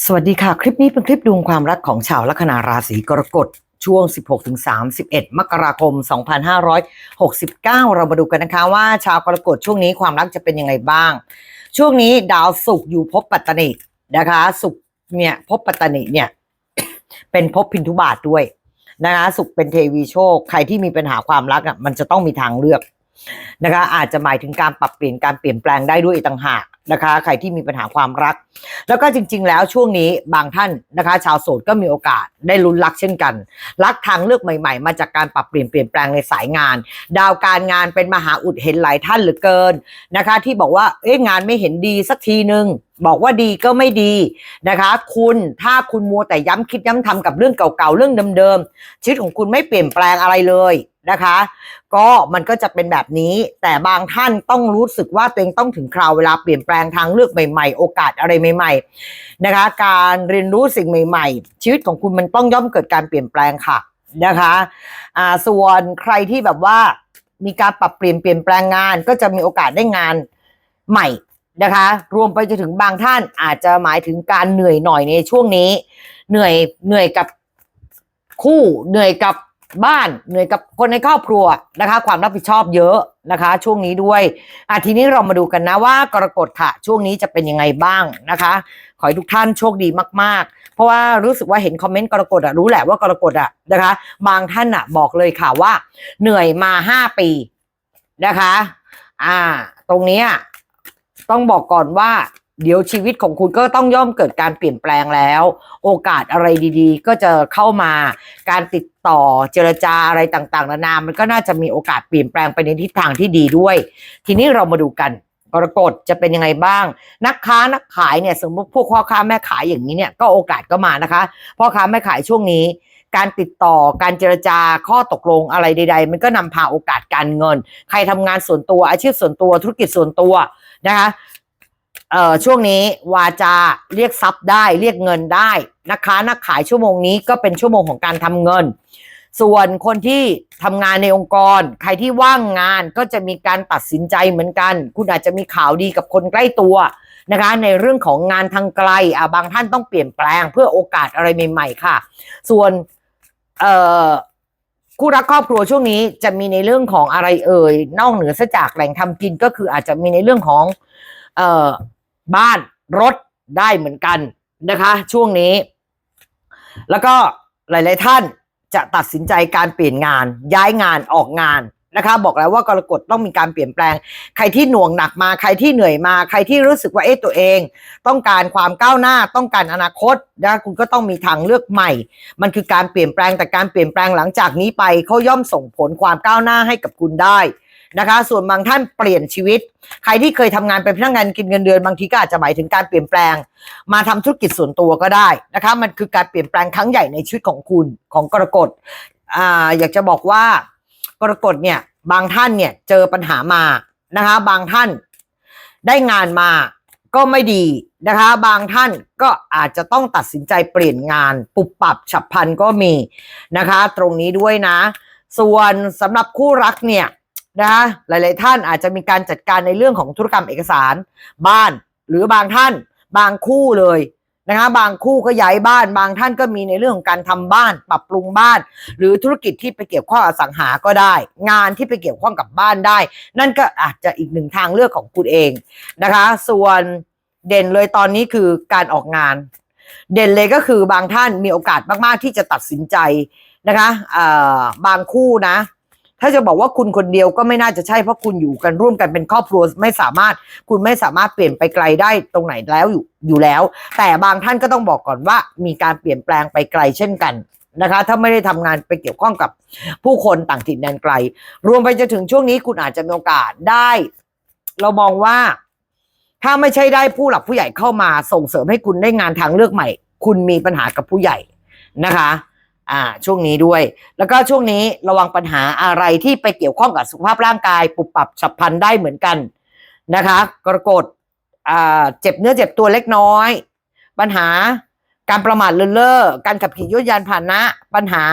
สวัสดีค่ะ คลิปนี้เป็นคลิปดวงความรักของชาวลัคนาราศีกรกฎช่วง 16-31 มกราคม 2569 เรามาดูกันนะคะว่าชาวกรกฎช่วงนี้ความรักจะเป็นยังไงบ้าง ช่วงนี้ดาวศุกร์อยู่ภพปัตตนินะคะศุกร์เนี่ยภพปัตตนิเนี่ยเป็นภพพินทุบาทด้วยนะคะศุกร์เป็นเทวีโชค ใครที่มีปัญหาความรักอะมันจะต้องมีทางเลือกนะคะอาจจะหมายถึงการปรับเปลี่ยนการเปลี่ยนแปลงได้ด้วยต่างหาก นะคะ ใครที่มีปัญหาความรัก แล้วก็จริง ๆ แล้วช่วงนี้บางท่านนะคะ ชาวโสดก็มีโอกาสได้ลุ้นรักเช่นกัน รักทางเลือกใหม่ ๆ มาจากการปรับเปลี่ยนเปลี่ยนแปลงในสายงาน ดาวการงานเป็นมหาอุดเห็นหลายท่านเหลือเกินนะคะ ที่บอกว่าเอ๊ะงานไม่เห็นดีสักทีนึงบอกว่าดีก็ไม่ดีนะคะ คุณถ้าคุณมัวแต่ย้ำคิดย้ำทำกับเรื่องเก่าๆเรื่องเดิมๆชีวิตของคุณไม่เปลี่ยนแปลงอะไรเลยนะคะ ก็มันก็จะเป็นแบบนี้ แต่บางท่านต้องรู้สึกว่าตัวเองต้องถึงคราวเวลาเปลี่ยนแปลงทางเลือกใหม่ๆ โอกาสอะไรใหม่ๆนะคะ การเรียนรู้สิ่งใหม่ๆ ชีวิตของคุณมันต้องย่อมเกิดการเปลี่ยนแปลงค่ะนะคะอ่าส่วนใครที่แบบว่ามีการปรับเปลี่ยนเปลี่ยนแปลงงานก็จะมีโอกาสได้งานใหม่ นะคะ รวมไปจนถึงบางท่านอาจจะหมายถึงการเหนื่อยหน่อยในช่วงนี้ เหนื่อยเหนื่อยกับคู่เหนื่อยกับบ้านเหนื่อยกับคนในครอบครัวนะคะ ความรับผิดชอบเยอะนะคะ ช่วงนี้ด้วยอะทีนี้เรามาดูกันนะว่ากรกฎค่ะ ช่วงนี้จะเป็นยังไงบ้างนะคะ ขอให้ทุกท่านโชคดีมาก ๆ เพราะว่ารู้สึกว่าเห็นคอมเมนต์กรกฎอะรู้แหละว่ากรกฎอะนะคะ บางท่านอะบอกเลยค่ะว่า เหนื่อยมาห้าปีนะคะ อ่า ตรงนี้ ต้องบอกก่อนว่า เดี๋ยวชีวิตของคุณก็ต้องย่อมเกิดการเปลี่ยนแปลงแล้ว โอกาสอะไรดีๆ ก็จะเข้ามาการติดต่อเจรจาอะไรต่างๆนานา มันก็น่าจะมีโอกาสเปลี่ยนแปลงไปในทิศทางที่ดีด้วย ทีนี้เรามาดูกันกรกฎจะเป็นยังไงบ้าง นักค้านักขายเนี่ยสมมติพวกพ่อค้าแม่ขายอย่างนี้เนี่ยก็โอกาสก็มานะคะพ่อค้าแม่ขายช่วงนี้ การติดต่อการเจรจาข้อตกลงอะไรใด ๆ มันก็นำพาโอกาสการเงิน ใครทำงานส่วนตัวอาชีพส่วนตัวธุรกิจส่วนตัวนะคะเอ่อช่วงนี้วาจาเรียกทรัพย์ได้เรียกเงินได้นะคะนักขายชั่วโมงนี้ก็เป็นชั่วโมงของการทำเงิน ส่วนคนที่ทำงานในองค์กร ใครที่ว่างงานก็จะมีการตัดสินใจเหมือนกัน คุณอาจจะมีข่าวดีกับคนใกล้ตัวนะคะในเรื่องของงานทางไกลอ่าบางท่านต้องเปลี่ยนแปลงเพื่อโอกาสอะไรใหม่ ๆ ค่ะ ส่วน เอ่อคู่รักครอบครัวช่วงนี้จะมีในเรื่องของอะไรเอ่ยนอกเหนือซะจากแหล่งทำกินก็คืออาจจะมีในเรื่องของ เอ่อบ้านรถได้เหมือนกันนะคะ ช่วงนี้ แล้วก็หลาย ๆ ท่านจะตัดสินใจการเปลี่ยนงาน ย้ายงานออกงาน นะคะบอกแล้วว่ากรกฎต้องมีการเปลี่ยนแปลง ใครที่หน่วงหนักมาใครที่เหนื่อยมา ใครที่รู้สึกว่าเอ๊ะตัวเอง ต้องการความก้าวหน้าต้องการอนาคตนะคุณก็ต้องมีทางเลือกใหม่ มันคือการเปลี่ยนแปลงแต่การเปลี่ยนแปลงหลังจากนี้ไปเขาย่อมส่งผลความก้าวหน้าให้กับคุณได้นะคะ ส่วนบางท่านเปลี่ยนชีวิต ใครที่เคยทำงานเป็นพนักงานกินเงินเดือนบางทีก็อาจจะหมายถึงการเปลี่ยนแปลง มาทำธุรกิจส่วนตัวก็ได้นะคะ มันคือการเปลี่ยนแปลงครั้งใหญ่ในชีวิตของคุณของกรกฎอ่าอยากจะบอกว่า กรกฎเนี่ยบางท่านเนี่ยเจอปัญหามานะคะ บางท่านได้งานมาก็ไม่ดีนะคะ บางท่านก็อาจจะต้องตัดสินใจเปลี่ยนงานปุบปรับฉับพลันก็มีนะคะ ตรงนี้ด้วยนะ ส่วนสำหรับคู่รักเนี่ยนะคะหลาย ๆ ท่านอาจจะมีการจัดการในเรื่องของธุรกรรมเอกสาร บ้านหรือบางท่าน บางคู่เลย นะคะบางคู่ก็ย้ายบ้าน บางท่านก็มีในเรื่องของการทำบ้าน ปรับปรุงบ้าน หรือธุรกิจที่ไปเกี่ยวข้องกับอสังหาก็ได้ งานที่ไปเกี่ยวข้องกับบ้านได้ นั่นก็อาจจะอีกหนึ่งทางเลือกของคุณเองนะคะ ส่วนเด่นเลยตอนนี้คือการออกงาน เด่นเลยก็คือบางท่านมีโอกาสมากๆที่จะตัดสินใจนะคะเอ่อบางคู่นะ ถ้าจะบอกว่าคุณคนเดียวก็ไม่น่าจะใช่เพราะคุณอยู่กันร่วมกันเป็นครอบครัวไม่สามารถ คุณไม่สามารถเปลี่ยนไปไกลได้ตรงไหนแล้วอยู่อยู่แล้ว แต่บางท่านก็ต้องบอกก่อนว่า มีการเปลี่ยนแปลงไปไกลเช่นกันนะคะ ถ้าไม่ได้ทำงานไปเกี่ยวข้องกับผู้คนต่างถิ่นแดนไกล รวมไปจนถึงช่วงนี้คุณอาจจะมีโอกาสได้ เรามองว่า ถ้าไม่ใช่ได้ผู้หลักผู้ใหญ่เข้ามาส่งเสริมให้คุณได้งานทางเลือกใหม่ คุณมีปัญหากับผู้ใหญ่นะคะ อ่าช่วงนี้ด้วย แล้วก็ช่วงนี้ระวังปัญหาอะไรที่ไปเกี่ยวข้องกับสุขภาพร่างกายปุบปรับฉับพลันได้เหมือนกันนะคะ กรกฎอ่าเจ็บเนื้อเจ็บตัวเล็กน้อย ปัญหาการประมาทเลินเล่อการขับขี่ยวดยานพาหนะ ปัญหา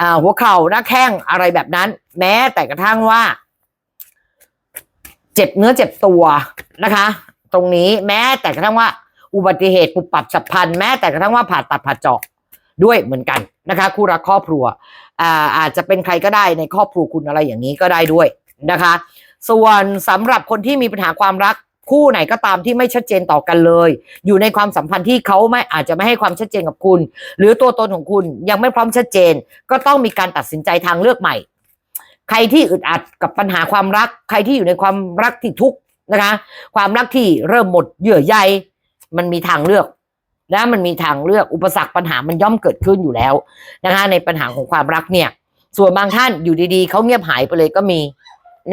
อ่าหัวเข่าหน้าแข้งอะไรแบบนั้น แม้แต่กระทั่งว่า เจ็บเนื้อเจ็บตัวนะคะ ตรงนี้แม้แต่กระทั่งว่า อุบัติเหตุปุบปรับฉับพลันแม้แต่กระทั่งว่าผ่าตัดผ่าเจาะด้วยเหมือนกัน นะคะ คู่รักครอบครัวอ่าอาจจะเป็นใครก็ได้ในครอบครัวคุณอะไรอย่างนี้ก็ได้ด้วยนะคะ ส่วนสำหรับคนที่มีปัญหาความรักคู่ไหนก็ตามที่ไม่ชัดเจนต่อกันเลย อยู่ในความสัมพันธ์ที่เขาไม่อาจจะไม่ให้ความชัดเจนกับคุณ หรือตัวตนของคุณยังไม่พร้อมชัดเจน ก็ต้องมีการตัดสินใจทางเลือกใหม่ ใครที่อึดอัดกับปัญหาความรัก ใครที่อยู่ในความรักที่ทุกข์นะคะ ความรักที่เริ่มหมดเยื่อใยมันมีทางเลือก นะมันมีทางเลือกอุปสรรคปัญหามันย่อมเกิดขึ้นอยู่แล้วนะคะ ในปัญหาของความรักเนี่ย ส่วนบางท่านอยู่ดีๆเขาเงียบหายไปเลยก็มี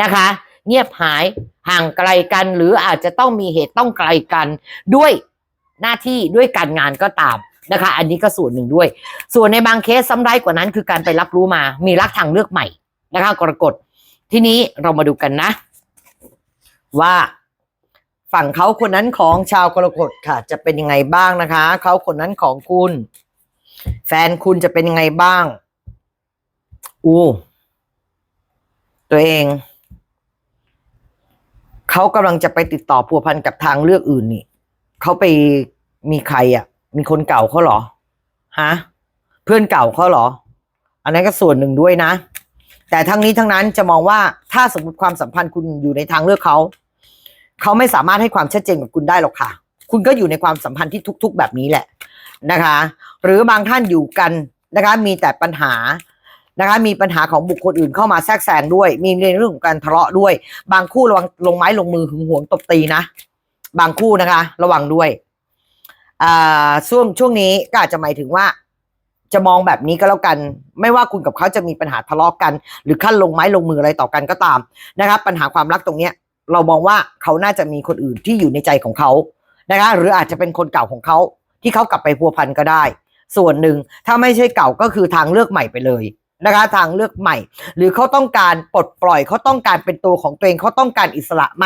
นะคะ เงียบหายห่างไกลกัน หรืออาจจะต้องมีเหตุต้องไกลกันด้วยหน้าที่ด้วยการงานก็ตามนะคะ อันนี้ก็ส่วนหนึ่งด้วย ส่วนในบางเคสซ้ำไร้กว่านั้นคือการไปรับรู้มา มีรักทางเลือกใหม่นะคะกรกฎ ทีนี้เรามาดูกันนะ ว่า ฝั่งเขาคนนั้นของชาวกรกฎค่ะ จะเป็นยังไงบ้างนะคะ เขาคนนั้นของคุณ แฟนคุณจะเป็นยังไงบ้าง อู้ตัวเอง เขากำลังจะไปติดต่อพัวพันกับทางเลือกอื่นนี่เขาไปมีใครอะ มีคนเก่าเขาเหรอฮะเพื่อนเก่าเขาเหรอ อันนั้นก็ส่วนหนึ่งด้วยนะ แต่ทั้งนี้ทั้งนั้นจะมองว่าถ้าสมมติความสัมพันธ์คุณอยู่ในทางเลือกเขา เขาไม่สามารถให้ความชัดเจนกับคุณได้หรอกค่ะ คุณก็อยู่ในความสัมพันธ์ที่ทุกๆแบบนี้แหละนะคะ หรือบางท่านอยู่กันนะคะ มีแต่ปัญหานะคะมีปัญหาของบุคคลอื่นเข้ามาแทรกแซงด้วย มีในเรื่องของการทะเลาะด้วย บางคู่ระวังลงไม้ลงมือหึงหวงตบตีนะ บางคู่นะคะ ระวังด้วยอ่าช่วงช่วงนี้ก็อาจจะหมายถึงว่า จะมองแบบนี้ก็แล้วกัน ไม่ว่าคุณกับเขาจะมีปัญหาทะเลาะกัน หรือขั้นลงไม้ลงมืออะไรต่อกันก็ตามนะครับปัญหาความรักตรงเนี้ย เรามองว่าเขาน่าจะมีคนอื่นที่อยู่ในใจของเขานะคะหรืออาจจะเป็นคนเก่าของเขาที่เขากลับไปพัวพันก็ได้ ส่วนหนึ่งถ้าไม่ใช่เก่าก็คือทางเลือกใหม่ไปเลยนะคะทางเลือกใหม่ หรือเขาต้องการปลดปล่อยเขาต้องการเป็นตัวของตัวเองเขาต้องการอิสระไหม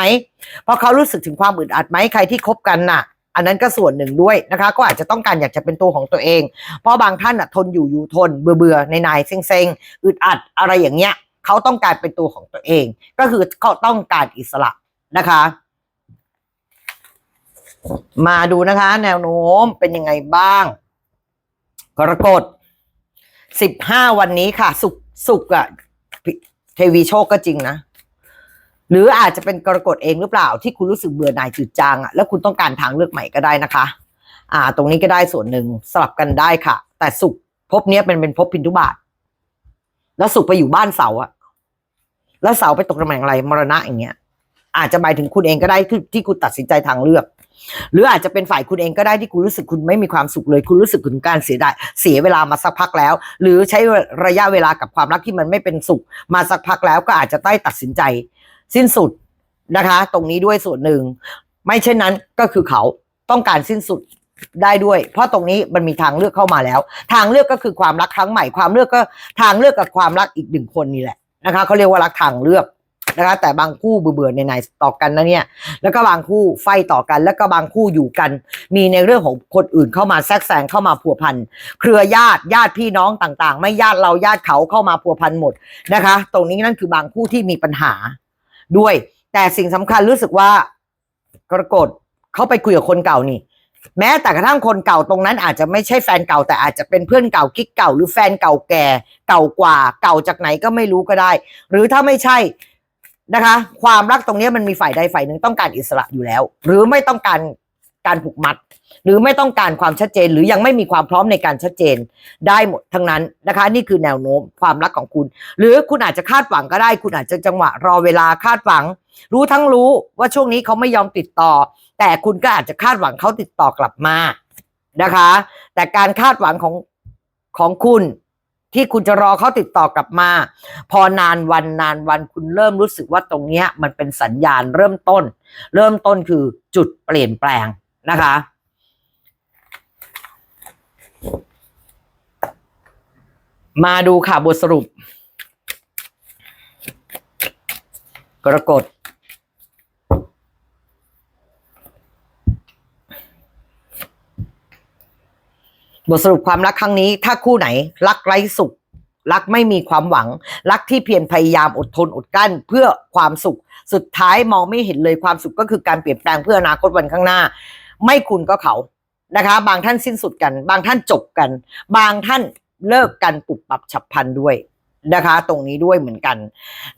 เพราะเขารู้สึกถึงความอึดอัดไหมใครที่คบกันน่ะ อันนั้นก็ส่วนหนึ่งด้วยนะคะ ก็อาจจะต้องการอยากจะเป็นตัวของตัวเอง เพราะบางท่านอะทนอยู่อยู่ทนเบื่อเบื่อในนายเซ็งเซ็งอึดอัดอะไรอย่างเงี้ย เขาต้องการเป็นตัวของตัวเอง ก็คือเขาต้องการอิสระนะคะ มาดูนะคะ แนวโน้มเป็นยังไงบ้าง กรกฎสิบห้าวันนี้ค่ะ สุกสุกอะเทวีโชคก็จริงนะหรืออาจจะเป็นกรกฎเองหรือเปล่าที่คุณรู้สึกเบื่อหน่ายจืดจางอะแล้วคุณต้องการทางเลือกใหม่ก็ได้นะคะ อ่า ตรงนี้ก็ได้ส่วนหนึ่งสลับกันได้ค่ะ แต่สุกภพเนี้ยเป็นเป็นภพพินทุบาท แล้วสุกไปอยู่บ้านเสาอะแล้วเสาไปตกตำแหน่งอะไรมรณะอย่างเงี้ย อาจจะหมายถึงคุณเองก็ได้ที่ที่คุณตัดสินใจทางเลือก หรืออาจจะเป็นฝ่ายคุณเองก็ได้ที่คุณรู้สึกคุณไม่มีความสุขเลย คุณรู้สึกถึงการเสียดายเสียเวลามาสักพักแล้ว หรือใช้ระยะเวลากับความรักที่มันไม่เป็นสุข มาสักพักแล้วก็อาจจะได้ตัดสินใจ สิ้นสุดนะคะ ตรงนี้ด้วยส่วนหนึ่ง ไม่เช่นนั้นก็คือเขาต้องการสิ้นสุด ได้ด้วย เพราะตรงนี้มันมีทางเลือกเข้ามาแล้ว ทางเลือกก็คือความรักครั้งใหม่ความเลือกก็ทางเลือกกับความรักอีกหนึ่งคนนี่แหละนะคะเขาเรียกว่ารักทางเลือกนะคะแต่บางคู่เบื่อๆในในๆต่อกันนะเนี่ย แล้วก็บางคู่ไฟต่อกัน แล้วก็บางคู่อยู่กัน มีในเรื่องของคนอื่นเข้ามาแทรกแซงเข้ามาพัวพัน เครือญาติญาติพี่น้องต่าง ๆ ไม่ญาติเราญาติเขาเข้ามาพัวพันหมดนะคะ ตรงนี้นั่นคือบางคู่ที่มีปัญหาด้วย แต่สิ่งสำคัญรู้สึกว่ากรกฎเขาไปคุยกับคนเก่านี่ แม้แต่กระทั่งคนเก่าตรงนั้นอาจจะไม่ใช่แฟนเก่าแต่อาจจะเป็นเพื่อนเก่ากิ๊กเก่าหรือแฟนเก่าแก่เก่ากว่าเก่าจากไหนก็ไม่รู้ก็ได้ หรือถ้าไม่ใช่นะคะ ความรักตรงนี้มันมีฝ่ายใดฝ่ายหนึ่งต้องการอิสระอยู่แล้ว หรือไม่ต้องการการผูกมัด หรือไม่ต้องการความชัดเจน หรือยังไม่มีความพร้อมในการชัดเจน ได้หมดทั้งนั้นนะคะ นี่คือแนวโน้มความรักของคุณ หรือคุณอาจจะคาดหวังก็ได้ คุณอาจจะจังหวะรอเวลาคาดหวัง รู้ทั้งรู้ว่าช่วงนี้เขาไม่ยอมติดต่อ แต่คุณก็อาจจะคาดหวังเขาติดต่อกลับมานะคะ แต่การคาดหวังของของคุณที่คุณจะรอเขาติดต่อกลับมา พอนานวันนานวันคุณเริ่มรู้สึกว่าตรงเนี้ย มันเป็นสัญญาณเริ่มต้น เริ่มต้นคือจุดเปลี่ยนแปลงนะคะ มาดูค่ะบทสรุป กรกฎ บทสรุปความรักครั้งนี้ ถ้าคู่ไหน รักไร้สุข รักไม่มีความหวัง รักที่เพียรพยายามอดทนอดกลั้นเพื่อความสุข สุดท้ายมองไม่เห็นเลยความสุขก็คือการเปลี่ยนแปลงเพื่ออนาคตวันข้างหน้า ไม่คุณก็เขานะคะ บางท่านสิ้นสุดกัน บางท่านจบกัน บางท่านเลิกกันปุบปับฉับพลันด้วยนะคะ ตรงนี้ด้วยเหมือนกัน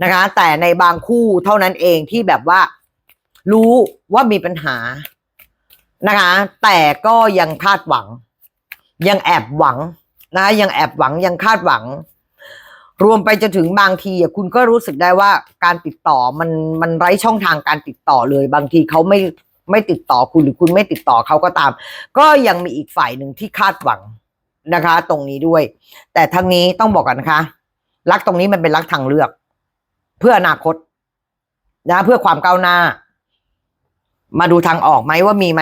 นะคะ แต่ในบางคู่เท่านั้นเองที่แบบว่า รู้ว่ามีปัญหานะคะ แต่ก็ยังคาดหวัง ยังแอบหวังนะยังแอบหวังยังคาดหวัง รวมไปจนถึงบางทีคุณก็รู้สึกได้ว่าการติดต่อมันมันไร้ช่องทางการติดต่อเลย บางทีเขาไม่ไม่ติดต่อคุณหรือคุณไม่ติดต่อเขาก็ตาม ก็ยังมีอีกฝ่ายหนึ่งที่คาดหวังนะคะ ตรงนี้ด้วย แต่ทั้งนี้ต้องบอกกันนะคะ รักตรงนี้มันเป็นรักทางเลือก เพื่ออนาคต นะ เพื่อความก้าวหน้า มาดูทางออกไหมว่ามีไหม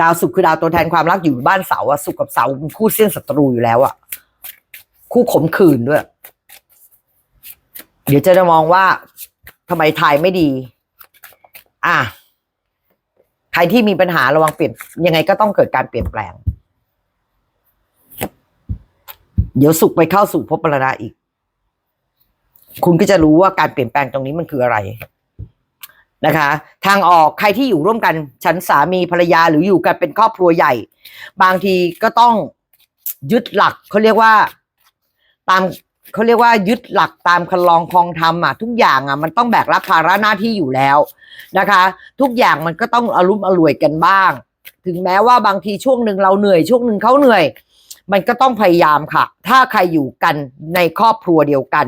ดาวศุกคือดาวตัวแทนความรักอยู่บ้านเสาอะศุกกับเสาคู่เส้นศัตรูอยู่แล้วอะคู่ขมขื่นด้วย เดี๋ยวจะมองว่าทำไมทายไม่ดี อะใครที่มีปัญหาระวังเปลี่ยน ยังไงก็ต้องเกิดการเปลี่ยนแปลง เดี๋ยวสุกไปเข้าสู่ภพปรณะอีก คุณก็จะรู้ว่าการเปลี่ยนแปลงตรงนี้มันคืออะไร นะคะ ทางออกใครที่อยู่ร่วมกันฉันสามีภรรยาหรืออยู่กันเป็นครอบครัวใหญ่ บางทีก็ต้องยึดหลักเขาเรียกว่าตามเขาเรียกว่ายึดหลักตามคันลองคลองธรรมอะทุกอย่างอะมันต้องแบกรับภาระหน้าที่อยู่แล้วนะคะ ทุกอย่างมันก็ต้องอารมณ์อร่วยกันบ้าง ถึงแม้ว่าบางทีช่วงหนึ่งเราเหนื่อยช่วงหนึ่งเขาเหนื่อย มันก็ต้องพยายามค่ะ ถ้าใครอยู่กันในครอบครัวเดียวกัน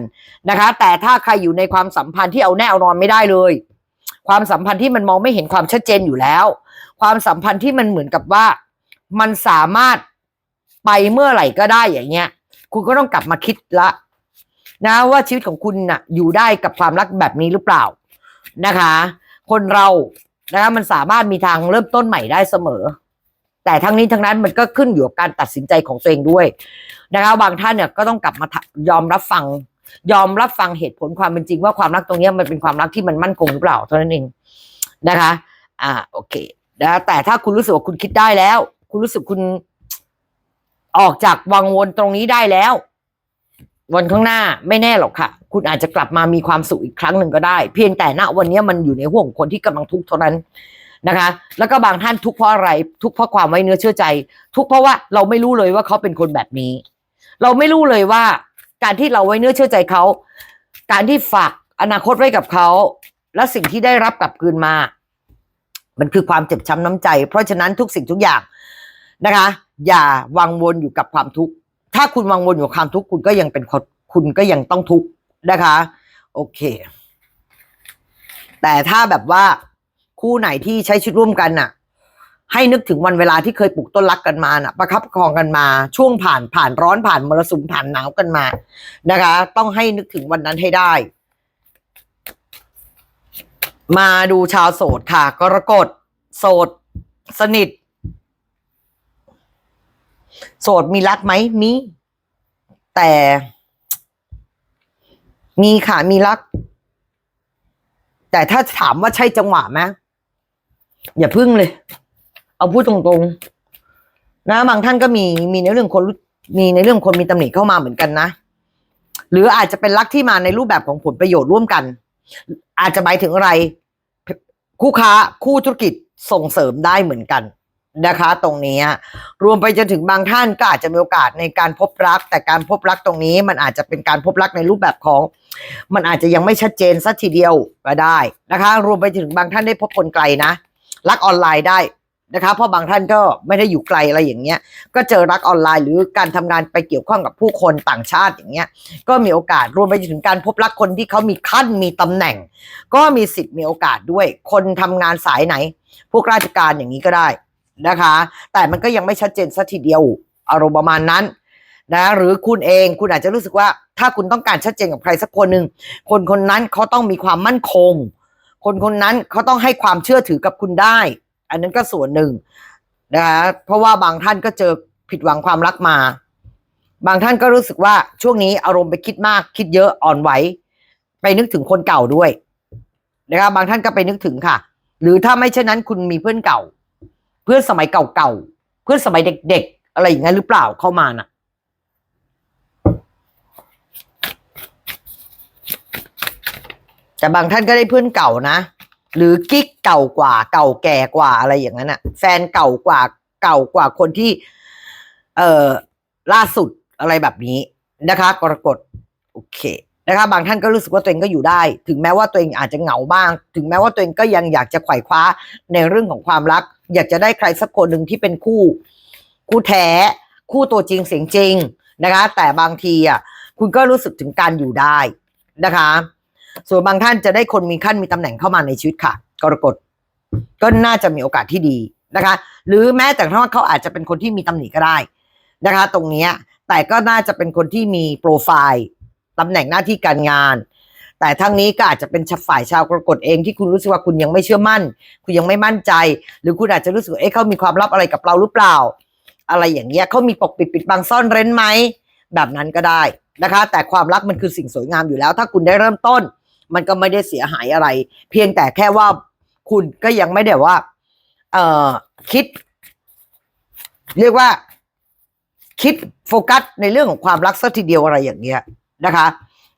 นะคะ แต่ถ้าใครอยู่ในความสัมพันธ์ที่เอาแน่เอานอนไม่ได้เลย ความสัมพันธ์ที่มันมองไม่เห็นความชัดเจนอยู่แล้ว ความสัมพันธ์ที่มันเหมือนกับว่า มันสามารถไปเมื่อไหร่ก็ได้อย่างเงี้ย คุณก็ต้องกลับมาคิดละ นะว่าชีวิตของคุณน่ะ อยู่ได้กับความรักแบบนี้หรือเปล่านะคะ คนเรานะคะมันสามารถมีทางเริ่มต้นใหม่ได้เสมอ แต่ทั้งนี้ทั้งนั้นมันก็ขึ้นอยู่กับการตัดสินใจของตัวเองด้วยนะคะบางท่านเนี่ยก็ต้องกลับมายอมรับฟัง ยอมรับฟังเหตุผลความเป็นจริงว่าความรักตรงนี้มันเป็นความรักที่มันมั่นคงหรือเปล่าเท่านั้นเองนะคะ อ่า โอเคนะแต่ถ้าคุณรู้สึกว่าคุณคิดได้แล้ว คุณรู้สึกคุณออกจากวังวนตรงนี้ได้แล้ว วันข้างหน้าไม่แน่หรอกค่ะ คุณอาจจะกลับมามีความสุขอีกครั้งหนึ่งก็ได้ เพียงแต่ณวันนี้มันอยู่ในห่วงคนที่กำลังทุกข์เท่านั้นนะคะ แล้วก็บางท่านทุกข์เพราะอะไร ทุกข์เพราะความไว้เนื้อเชื่อใจ ทุกข์เพราะว่าเราไม่รู้เลยว่าเขาเป็นคนแบบนี้ เราไม่รู้เลยว่า การที่เราไว้เนื้อเชื่อใจเขา การที่ฝากอนาคตไว้กับเขา และสิ่งที่ได้รับกลับคืนมา มันคือความเจ็บช้ำน้ำใจ เพราะฉะนั้นทุกสิ่งทุกอย่างนะคะ อย่าวังวนอยู่กับความทุกข์ ถ้าคุณวังวนอยู่ความทุกข์คุณก็ยังเป็นคนคุณก็ยังต้องทุกข์นะคะ โอเค แต่ถ้าแบบว่าคู่ไหนที่ใช้ชีวิตร่วมกันน่ะ ให้นึกถึงวันเวลาที่เคยปลูกต้นรักกันมาน่ะประคับประคองกันมา ช่วงผ่านผ่านร้อนผ่านมรสุมผ่านหนาวกันมานะคะ ต้องให้นึกถึงวันนั้นให้ได้ มาดูชาวโสดค่ะ กรกฎโสด สนิท โสดมีรักไหมมี แต่ มีค่ะมีรัก แต่ถ้าถามว่าใช่จังหวะไหมอย่าพึ่งเลย เอาพูดตรงๆ นะ บางท่านก็มีมีในเรื่องคนมีในเรื่องคนมีตำหนิเข้ามาเหมือนกันนะ หรืออาจจะเป็นรักที่มาในรูปแบบของผลประโยชน์ร่วมกัน อาจจะหมายถึงอะไร คู่ค้าคู่ธุรกิจส่งเสริมได้เหมือนกันนะคะ ตรงนี้รวมไปจนถึงบางท่านก็อาจจะมีโอกาสในการพบรัก แต่การพบรักตรงนี้ มันอาจจะเป็นการพบรักในรูปแบบของ มันอาจจะยังไม่ชัดเจนสักทีเดียวก็ได้นะคะ รวมไปถึงบางท่านได้พบคนไกลนะรักออนไลน์ได้ นะคะเพราะบางท่านก็ไม่ได้อยู่ไกลอะไรอย่างเงี้ย ก็เจอรักออนไลน์หรือการทำงานไปเกี่ยวข้องกับผู้คนต่างชาติอย่างเงี้ย ก็มีโอกาสรวมไปถึงการพบรักคนที่เขามีขั้นมีตำแหน่ง ก็มีสิทธิ์มีโอกาสด้วย คนทำงานสายไหน พวกราชการอย่างนี้ก็ได้นะคะ แต่มันก็ยังไม่ชัดเจนสัทีเดียวอารมณ์ประมาณนั้นนะหรือคุณเองคุณอาจจะรู้สึกว่า ถ้าคุณต้องการชัดเจนกับใครสักคนหนึ่งคนคนนั้นเขาต้องมีความมั่นคง คนคนนั้นเขาต้องให้ความเชื่อถือกับคุณได้ อันนั้นก็ส่วนหนึ่งนะคะเพราะว่าบางท่านก็เจอผิดหวังความรักมา บางท่านก็รู้สึกว่าช่วงนี้อารมณ์ไปคิดมาก คิดเยอะอ่อนไหว ไปนึกถึงคนเก่าด้วยนะคะบางท่านก็ไปนึกถึงค่ะ หรือถ้าไม่เช่นนั้นคุณมีเพื่อนเก่า เพื่อนสมัยเก่าๆเพื่อนสมัยเด็ก ๆ อะไรอย่างนั้นหรือเปล่าเข้ามาน่ะแต่บางท่านก็ได้เพื่อนเก่านะ หรือกิ๊กเก่ากว่าเก่าแก่กว่าอะไรอย่างนั้นอะแฟนเก่ากว่าเก่ากว่าคนที่ เอ่อล่าสุดอะไรแบบนี้นะคะ กรกฎโอเคนะคะ บางท่านก็รู้สึกว่าตัวเองก็อยู่ได้ ถึงแม้ว่าตัวเองอาจจะเหงาบ้าง ถึงแม้ว่าตัวเองก็ยังอยากจะไขว่คว้าในเรื่องของความรัก อยากจะได้ใครสักคนหนึ่งที่เป็นคู่ คู่แท้ คู่ตัวจริงเสียงจริงนะคะ แต่บางทีอะคุณก็รู้สึกถึงการอยู่ได้นะคะ ส่วนบางท่านจะได้คนมีขั้นมีตำแหน่งเข้ามาในชีวิตค่ะ กรกฎก็น่าจะมีโอกาสที่ดีนะคะ หรือแม้แต่ถ้าเขาอาจจะเป็นคนที่มีตำหนิก็ได้นะคะ ตรงนี้แต่ก็น่าจะเป็นคนที่มีโปรไฟล์ตำแหน่งหน้าที่การงาน แต่ทั้งนี้ก็อาจจะเป็นฝ่ายชาวกรกฎเองที่คุณรู้สึกว่าคุณยังไม่เชื่อมั่น คุณยังไม่มั่นใจ หรือคุณอาจจะรู้สึกเอ๊ะเขามีความลับอะไรกับเราหรือเปล่า อะไรอย่างเงี้ยเขามีปกปิดปิดบังซ่อนเร้นไหมแบบนั้นก็ได้นะคะ แต่ความรักมันคือสิ่งสวยงามอยู่แล้ว ถ้าคุณได้เริ่มต้น มันก็ไม่ได้เสียหายอะไร เพียงแต่แค่ว่าคุณก็ยังไม่ได้ว่า เอ่อคิด เรียกว่า คิดโฟกัสในเรื่องของความรักสักทีเดียวอะไรอย่างเงี้ยนะคะ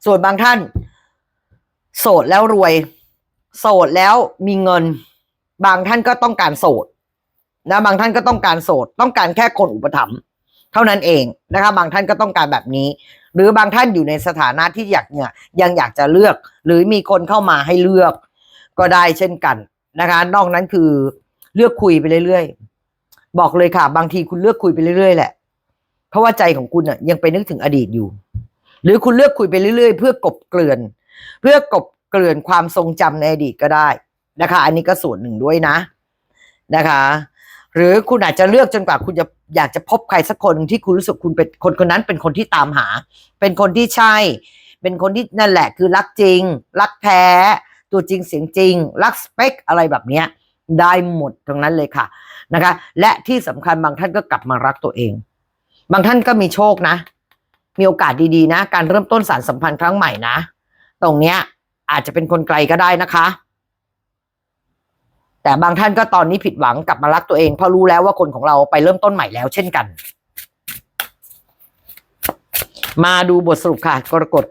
ส่วนบางท่าน โสดแล้วรวย โสดแล้วมีเงิน บางท่านก็ต้องการโสดนะบางท่านก็ต้องการโสด ต้องการแค่คนอุปถัมภ์ เท่านั้นเองนะคะบางท่านก็ต้องการแบบนี้ หรือบางท่านอยู่ในสถานะที่อยากเนี่ยยังอยากจะเลือก หรือมีคนเข้ามาให้เลือก ก็ได้เช่นกันนะคะ นอกนั้นคือเลือกคุยไปเรื่อยๆ บอกเลยค่ะ บางทีคุณเลือกคุยไปเรื่อยๆแหละ เพราะว่าใจของคุณอะยังไปนึกถึงอดีตอยู่ หรือคุณเลือกคุยไปเรื่อยๆ เพื่อกบเกลื่อน เพื่อกบเกลื่อนความทรงจำในอดีตก็ได้นะคะ อันนี้ก็ส่วนหนึ่งด้วยนะนะคะ หรือคุณอาจจะเลือกจนกว่าคุณจะอยากจะพบใครสักคนที่คุณรู้สึกคุณเป็นคนคนนั้นเป็นคนที่ตามหา เป็นคนที่ใช่ เป็นคนที่นั่นแหละคือรักจริง รักแท้ ตัวจริงเสียงจริง รักสเปคอะไรแบบเนี้ยได้หมดตรงนั้นเลยค่ะนะคะ และที่สำคัญบางท่านก็กลับมารักตัวเอง บางท่านก็มีโชคนะ มีโอกาสดีๆนะ การเริ่มต้นสารสัมพันธ์ครั้งใหม่นะ ตรงเนี้ยอาจจะเป็นคนไกลก็ได้นะคะ แต่บางท่านก็ตอนนี้ผิดหวังกลับมารักตัวเองเพราะรู้แล้วว่าคนของเราไปเริ่มต้นใหม่แล้ว เช่นกัน มาดูบทสรุปค่ะกรกฎ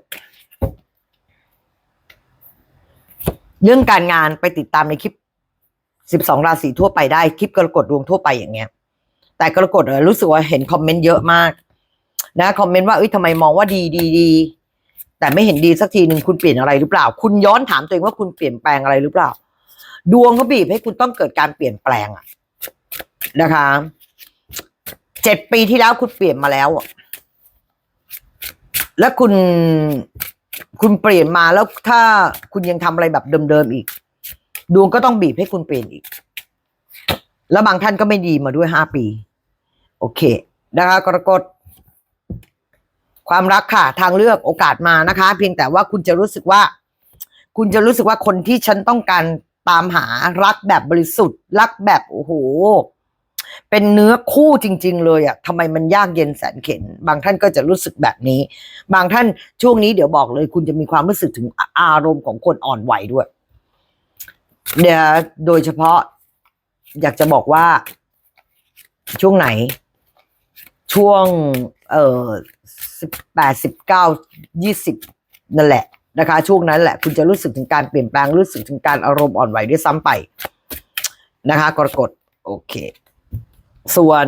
เรื่องการงานไปติดตามในคลิป 12 ราศีทั่วไปได้ คลิปกรกฎดวงทั่วไปอย่างเงี้ย แต่กรกฎเออรู้สึกว่าเห็นคอมเมนต์เยอะมาก นะคอมเมนต์ว่าเอ้ยทำไมมองว่าดีดีดีแต่ไม่เห็นดีสักทีหนึ่งคุณเปลี่ยนอะไรหรือเปล่า คุณย้อนถามตัวเองว่าคุณเปลี่ยนแปลงอะไรหรือเปล่า ดวงเขาบีบให้คุณต้องเกิดการเปลี่ยนแปลงอะนะคะเจ็ดปีที่แล้วคุณเปลี่ยนมาแล้วอะแล้วคุณ คุณเปลี่ยนมาแล้วถ้าคุณยังทำอะไรแบบเดิมๆอีก ดวงก็ต้องบีบให้คุณเปลี่ยนอีก แล้วบางท่านก็ไม่ดีมาด้วยห้าปี โอเค นะคะกรกฎความรักค่ะ ทางเลือกโอกาสมานะคะ เพียงแต่ว่าคุณจะรู้สึกว่า คุณจะรู้สึกว่าคนที่ฉันต้องการ ตามหารักแบบบริสุทธิ์ รักแบบโอ้โห เป็นเนื้อคู่จริง ๆ เลยอะทำไมมันยากเย็นแสนเข็น บางท่านก็จะรู้สึกแบบนี้ บางท่านช่วงนี้เดี๋ยวบอกเลย คุณจะมีความรู้สึกถึงอารมณ์ของคนอ่อนไหวด้วย เดี๋ยวโดยเฉพาะ อยากจะบอกว่า ช่วงไหน ช่วง เออสิบแปดสิบเก้ายี่สิบนั่นแหละ นะคะ ช่วงนั้นแหละคุณจะรู้สึกถึงการเปลี่ยนแปลงรู้สึกถึงการอารมณ์อ่อนไหวด้วยซ้ำไปนะคะกรกฎโอเค ส่วน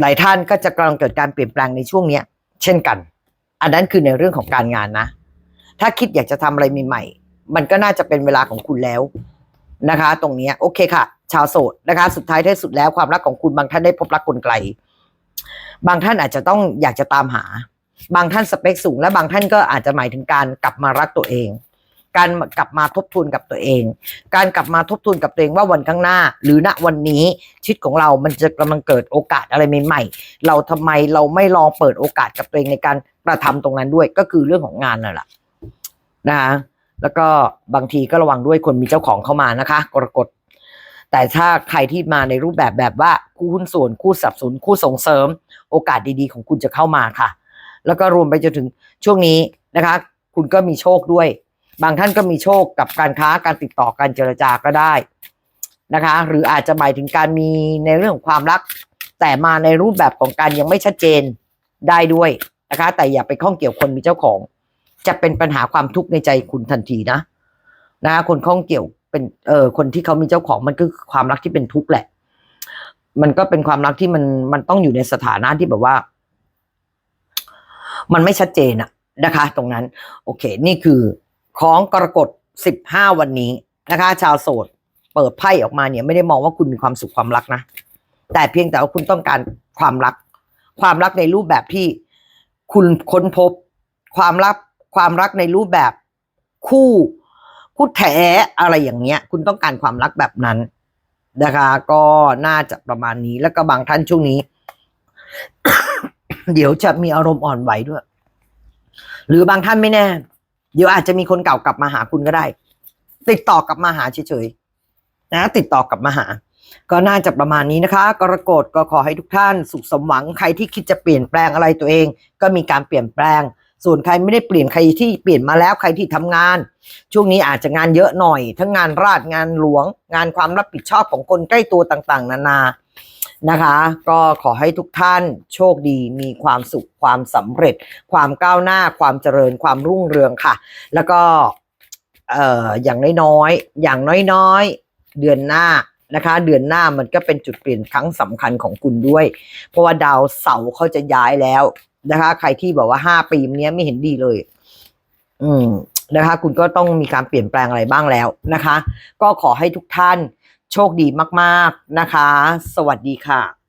หลายท่านก็จะกำลังเกิดการเปลี่ยนแปลงในช่วงเนี้ย เช่นกัน อันนั้นคือในเรื่องของการงานนะ ถ้าคิดอยากจะทำอะไรใหม่ๆมันก็น่าจะเป็นเวลาของคุณแล้วนะคะ ตรงเนี้ยโอเคค่ะ ชาวโสดนะคะ สุดท้ายท้ายสุดแล้วความรักของคุณบางท่านได้พบรักคนไกล บางท่านอาจจะต้องอยากจะตามหา บางท่านสเปคสูง และบางท่านก็อาจจะหมายถึงการกลับมารักตัวเอง การกลับมาทบทวนกับตัวเอง การกลับมาทบทวนกับตัวเองว่าวันข้างหน้า หรือณวันนี้ชีวิตของเรา มันจะกำลังเกิดโอกาสอะไรใหม่ๆ เราทำไมเราไม่ลองเปิดโอกาสกับตัวเองในการกระทำตรงนั้นด้วย ก็คือเรื่องของงานนั่นแหละนะคะแล้วก็บางทีก็ระวังด้วยคนมีเจ้าของเข้ามานะคะ กรกฎแต่ถ้าใครที่มาในรูปแบบแบบว่าคู่หุ้นส่วนคู่สนับสนุนคู่ส่งเสริม โอกาสดีๆ ของคุณจะเข้ามาค่ะ แล้วก็รวมไปจนถึงช่วงนี้นะคะ คุณก็มีโชคด้วย บางท่านก็มีโชคกับการค้าการติดต่อการเจรจาก็ได้นะคะ หรืออาจจะหมายถึงการมีในเรื่องของความรัก แต่มาในรูปแบบของการยังไม่ชัดเจนได้ด้วยนะคะ แต่อย่าไปข้องเกี่ยวคนมีเจ้าของ จะเป็นปัญหาความทุกข์ในใจคุณทันทีนะนะคะคนข้องเกี่ยวเป็นเออคนที่เขามีเจ้าของมันก็คือความรักที่เป็นทุกข์แหละ มันก็เป็นความรักที่มันมันต้องอยู่ในสถานะที่แบบว่า มันไม่ชัดเจนอะนะคะ ตรงนั้น โอเค นี่คือของกรกฎสิบห้าวันนี้นะคะ ชาวโสด เปิดไพ่ออกมาเนี่ยไม่ได้มองว่าคุณมีความสุขความรักนะ แต่เพียงแต่ว่าคุณต้องการความรัก ความรักในรูปแบบที่คุณค้นพบความรักความรักในรูปแบบคู่คู่แท้อะไรอย่างเงี้ย คุณต้องการความรักแบบนั้นนะคะ ก็น่าจะประมาณนี้แล้วก็บางท่านช่วงนี้ เดี๋ยวจะมีอารมณ์อ่อนไหวด้วย หรือบางท่านไม่แน่ เดี๋ยวอาจจะมีคนเก่ากลับมาหาคุณก็ได้ ติดต่อกลับมาหาเฉยๆนะติดต่อกลับมาหา ก็น่าจะประมาณนี้นะคะ กรกฎก็ขอให้ทุกท่าน สุขสมหวังใครที่คิดจะเปลี่ยนแปลงอะไรตัวเอง ก็มีการเปลี่ยนแปลง ส่วนใครไม่ได้เปลี่ยนใครที่เปลี่ยนมาแล้วใครที่ทำงาน ช่วงนี้อาจจะงานเยอะหน่อย ทั้งงานราชงานหลวง งานความรับผิดชอบของคนใกล้ตัวต่าง ๆ นานา นะคะ ก็ขอให้ทุกท่านโชคดี มีความสุขความสำเร็จ ความก้าวหน้าความเจริญความรุ่งเรืองค่ะ แล้วก็เอ่ออย่างน้อยๆอย่างน้อยๆ เดือนหน้านะคะ เดือนหน้ามันก็เป็นจุดเปลี่ยนครั้งสำคัญของคุณด้วย เพราะว่าดาวเสาร์เขาจะย้ายแล้วนะคะ ใครที่บอกว่าห้าปีเนี้ยไม่เห็นดีเลย อืมนะคะ คุณก็ต้องมีการเปลี่ยนแปลงอะไรบ้างแล้วนะคะ ก็ขอให้ทุกท่าน โชคดีมาก ๆ นะคะ สวัสดีค่ะ